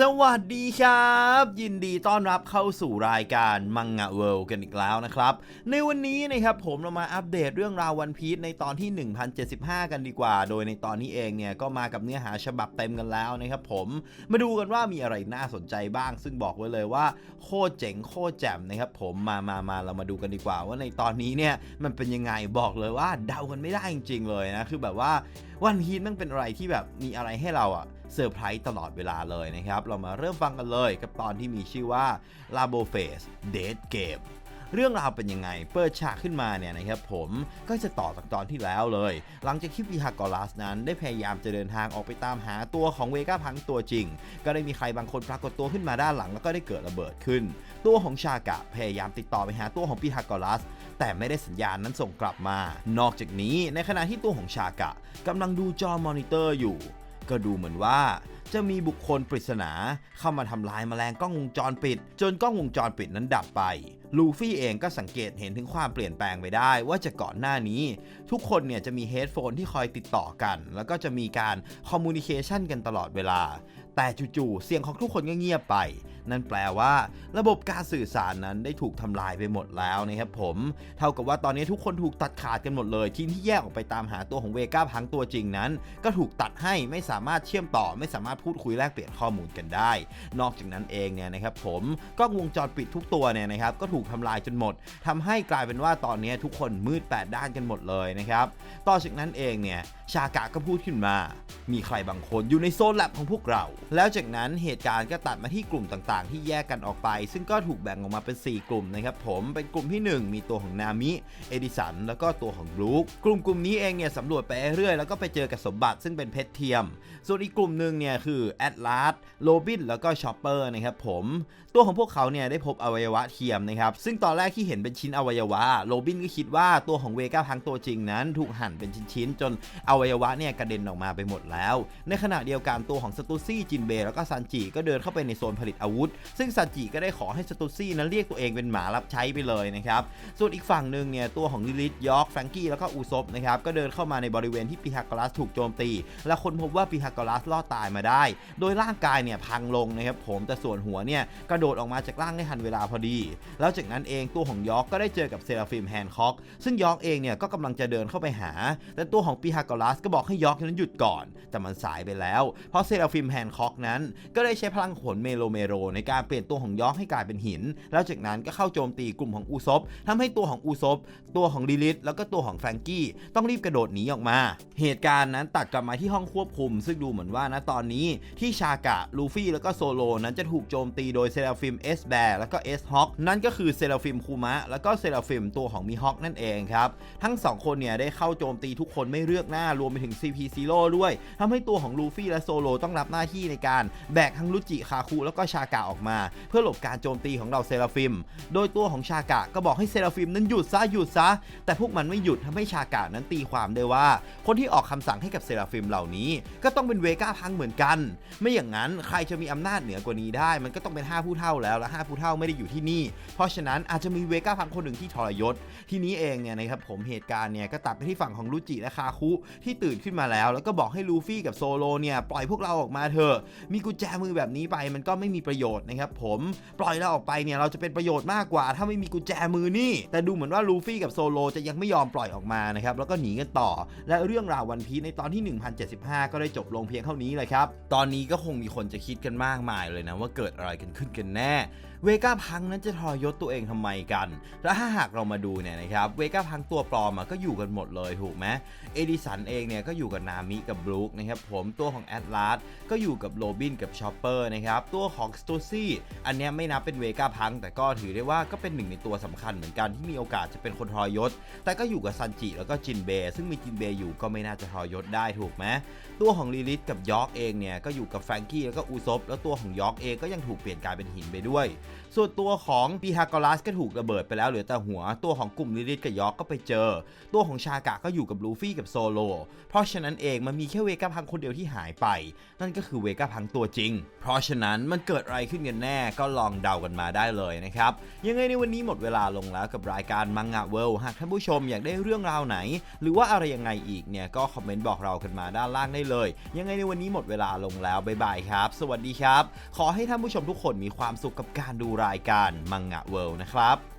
สวัสดีครับ ยินดีต้อนรับเข้าสู่รายการมังงะเวิลด์กันอีกแล้วนะครับ ในวันนี้นะครับผมเรามาอัปเดตเรื่องราววันพีชในตอนที่ 1075 กันดีกว่า โดยในตอนนี้เองเนี่ยก็มากับเนื้อหาฉบับเต็มกันแล้วนะครับผมมาดูกันว่ามีอะไรน่าสนใจบ้าง ซึ่งบอกไว้เลยว่าโคตรเจ๋งโคตรแจ่มนะครับผมมามามาเรามาดูกันดีกว่า ว่าในตอนนี้เนี่ยมันเป็นยังไงบอกเลยว่าเดากันไม่ได้จริง ๆ เลยนะคือแบบว่าวันพีชมันเป็นอะไรที่แบบมีอะไรให้เราอะเซอร์ไพรส์ตลอดเวลาเลยนะครับ เรามาเริ่มฟังกันเลยกับตอนที่มีชื่อว่า Labo Face Dead Game เรื่องราวเป็นยังไง เปิดฉากขึ้นมาเนี่ยนะครับผมก็จะต่อจากตอนที่แล้วเลย หลังจากที่วิฮากอลัสนั้นได้พยายามจะเดินทางออกไปตามหาตัวของเวก้าพังตัวจริง ก็ได้มีใครบางคนปรากฏตัวขึ้นมาด้านหลังแล้วก็ได้เกิดระเบิดขึ้น ตัวของชากะพยายามติดต่อไปหาตัวของปิฮากอลัสแต่ไม่ได้สัญญาณนั้นส่งกลับมา นอกจากนี้ในขณะที่ตัวของชากะกำลังดูจอมอนิเตอร์อยู่ ก็ดูเหมือนว่าจะมีบุคคลปริศนาเข้ามาทำลายแมลงกล้องวงจรปิด จนกล้องวงจรปิดนั้นดับไป ลูฟี่เองก็สังเกตเห็นถึงความเปลี่ยนแปลงไปได้ ว่าจะก่อนหน้านี้ ทุกคนเนี่ยจะมีเฮดโฟนที่คอยติดต่อกัน แล้วก็จะมีการคอมมูนิเคชันกันตลอดเวลา แต่จู่ๆเสียงของทุกคนก็เงียบไป นั่นแปลว่า ระบบการสื่อสารนั้นได้ถูกทำลายไปหมดแล้วนะครับผม เท่ากับว่าตอนนี้ทุกคนถูกตัดขาดกันหมดเลยทีมที่แยกออกไปตามหาตัวของเวก้าพังตัวจริงนั้น ก็ถูกตัดให้ไม่สามารถเชื่อมต่อ ไม่สามารถพูดคุยแลกเปลี่ยนข้อมูลกันได้ นอกจากนั้นเองเนี่ยนะครับผมกล้องวงจรปิดทุกตัวเนี่ยนะครับก็ถูกทำลายจนหมดทำให้กลายเป็นว่าตอนนี้ทุกคนมืดแปดด้านกันหมดเลยนะครับต่อจากนั้นเองเนี่ยชากะก็พูดขึ้นมา มีใครบางคนอยู่ในโซนแลบของพวกเรา แล้วจากนั้นเหตุการณ์ก็ตัดมาที่กลุ่มต่างๆ ที่แยกกันออกไป ซึ่งก็ถูกแบ่งออกมาเป็น 4 กลุ่มนะครับผม เป็นกลุ่มที่ 1 มีตัวของนามิ เอดิสัน แล้วก็ตัวของบลูคกลุ่มกลุ่มนี้เองเนี่ยสำรวจไปเรื่อยๆแล้วก็ไปเจอกับสมบัติซึ่งเป็นเพชรเทียม ส่วนอีกกลุ่มหนึ่งเนี่ยคือแอดลาสโรบิน แล้วก็ชอปเปอร์นะครับผม ตัวของพวกเขาเนี่ยได้พบอวัยวะเทียมนะครับซึ่งตอนแรกที่เห็นเป็นชิ้นอวัยวะ โรบินก็คิดว่าตัวของเวก้าพังตัวจริงนั้นถูกหั่นเป็นชิ้นๆ จนอวัยวะเนี่ยกระเด็นออกมาไปหมดแล้ว ในขณะเดียวกันตัวของสตูซี่จินเบย์แล้วก็ซันจิก็เดินเข้าไปในโซนผลิตอาวุธ ซึ่งซันจิก็ได้ขอให้สตูซี่นั้นเรียกตัวเองเป็นหมารับใช้ไปเลยนะครับ ส่วนอีกฝั่งหนึ่งเนี่ยตัวของลิลิทยอร์กแฟรงกี้แล้วก็อูซบนะครับก็เดินเข้ามาในบริเวณที่ปิฮากรัสถูกโจมตี และคนพบว่าปิฮากรัสรอดตายมาได้ โดยร่างกายเนี่ยพังลงนะครับผมแต่ส่วนหัวเนี่ยกระโดดออกมาจากร่างได้ทันเวลาพอดี แล้วจากนั้นเองตัวของยอร์กก็ได้เจอกับเซราฟิมแฮนคอกซึ่งยอร์กเองเนี่ยก็กำลังจะเดินเข้าไปหา แต่ตัวของปิฮากรัสก็บอกให้ยอร์กนั้นหยุดก่อน แต่มันสายไปแล้ว เพราะเซราฟิมแฮนคอกนั้น ก็ได้ใช้พลังขนเมโลเมโรในการเปลี่ยนตัวของยอร์กให้กลายเป็นหิน แล้วจากนั้นก็เข้าโจมตีกลุ่มของอูซบทำให้ตัวของอูซบตัวของลิลิทแล้วก็ตัวของแฟรงกี้ต้องรีบกระโดดหนีออกมา เหตุการณ์นั้นตัดกลับมาที่ห้องควบคุม ซึ่งดูเหมือนว่านะตอนนี้ที่ชากะลูฟี่แล้วก็โซโลนั้นจะถูกโจมตีโดยเซราฟิมเอสแบร์แล้วก็เอสฮอคนั่นก็คืือเซราฟิมคูมะแล้วก็เซราฟิมตัวของมีฮอคนั่นเองครับ ทั้งสองคนเนี่ยได้เข้าโจมตีทุกคนไม่เลือกหน้ารวมไปถึง CP Zero ด้วยทำให้ตัวของลูฟี่และโซโลต้องรับหน้าที่ในการแบกทั้งลุจิคาคุแล้วก็ชากะออกมา เพื่อหลบการโจมตีของเราเซราฟิม โดยตัวของชากะก็บอกให้เซราฟิมนั้นหยุดซะหยุดซะ แต่พวกมันไม่หยุดทำให้ชากะนั้นตีความได้ว่า คนที่ออกคำสั่งให้กับเซราฟิมเหล่านี้ ก็ต้องเป็นเวก้าพังเหมือนกัน ไม่อย่างนั้นใครจะมีอำนาจเหนือกว่านี้ได้ มันก็ต้องเป็น5ผู้เท่าแล้วและ5ผู้เท่าไม่ได้อยู่ที่นี่เพราะฉะนั้นอาจจะมีเวก้าพังคนหนึ่งที่ทรยศ ที่นี้เองเนี่ยนะครับผมเหตุการณ์เนี่ยก็ตัดไปที่ฝั่งของลูจิและคาคุที่ตื่นขึ้นมาแล้ว แล้วก็บอกให้ลูฟี่กับโซโลเนี่ยปล่อยพวกเราออกมาเถอะ มีกุญแจมือแบบนี้ไปมันก็ไม่มีประโยชน์นะครับผมปล่อยเราออกไปเนี่ยเราจะเป็นประโยชน์มากกว่า ถ้าไม่มีกุญแจมือนี่ แต่ดูเหมือนว่าลูฟี่กับโซโลจะยังไม่ยอมปล่อยออกมานะครับแล้วก็หนีกันต่อ และเรื่องราววันพีในตอนที่ 1075 ก็ได้จบลงเพียงเท่านี้เลยครับตอนนี้ก็คงมีคนจะคิดกันมากมายเลยนะว่าเกิดอะไรกันขึ้นกันแน่ เวก้าพังนั้นจะทรยศตัวเองทำไมกัน และถ้าหากเรามาดูเนี่ยนะครับเวก้าพังตัวปลอมอะก็อยู่กันหมดเลยถูกไหมเอดิสันเองเนี่ยก็อยู่กับนามิกับบรูคนะครับผมตัวของแอดลาสก็อยู่กับโรบินกับชอปเปอร์นะครับตัวของสตูซี่อันนี้ไม่นับเป็นเวก้าพัง แต่ก็ถือได้ว่าก็เป็นหนึ่งในตัวสำคัญเหมือนกันที่มีโอกาสจะเป็นคนทรยศ แต่ก็อยู่กับซันจิแล้วก็จินเบย์ซึ่งมีจินเบย์อยู่ก็ไม่น่าจะทรยศได้ถูกไหมตัวของลิลิทกับยอร์กเองเนี่ยก็อยู่กับแฟรงกี้แล้วก็อูซบแล้วตัวของยอร์กเองก็ยังถูกเปลี่ยนกลายเป็นหินไปด้วย ส่วนตัวของปีฮากอลัสก็ถูกระเบิดไปแล้วเหลือแต่หัว ตัวของกลุ่มลิลิทกับยอร์กก็ไปเจอ ตัวของชากะก็อยู่กับลูฟี่กับโซโล เพราะฉะนั้นเองมันมีแค่เวกาพังคนเดียวที่หายไป นั่นก็คือเวกาพังตัวจริง เพราะฉะนั้นมันเกิดอะไรขึ้นกันแน่ก็ลองเดากันมาได้เลยนะครับ ยังไงในวันนี้หมดเวลาลงแล้วกับรายการมังงะเวิลด์หากท่านผู้ชมอยากได้เรื่องราวไหน หรือว่าอะไรยังไงอีกเนี่ยก็คอมเมนต์บอกเรากันมาด้านล่างได้เลย ยังไงในวันนี้หมดเวลาลงแล้วบ๊ายบายครับ สวัสดีครับ ขอให้ท่านผู้ชมทุกคนมีความสุขกับการดูรายการมังงะเวิลด์นะครับ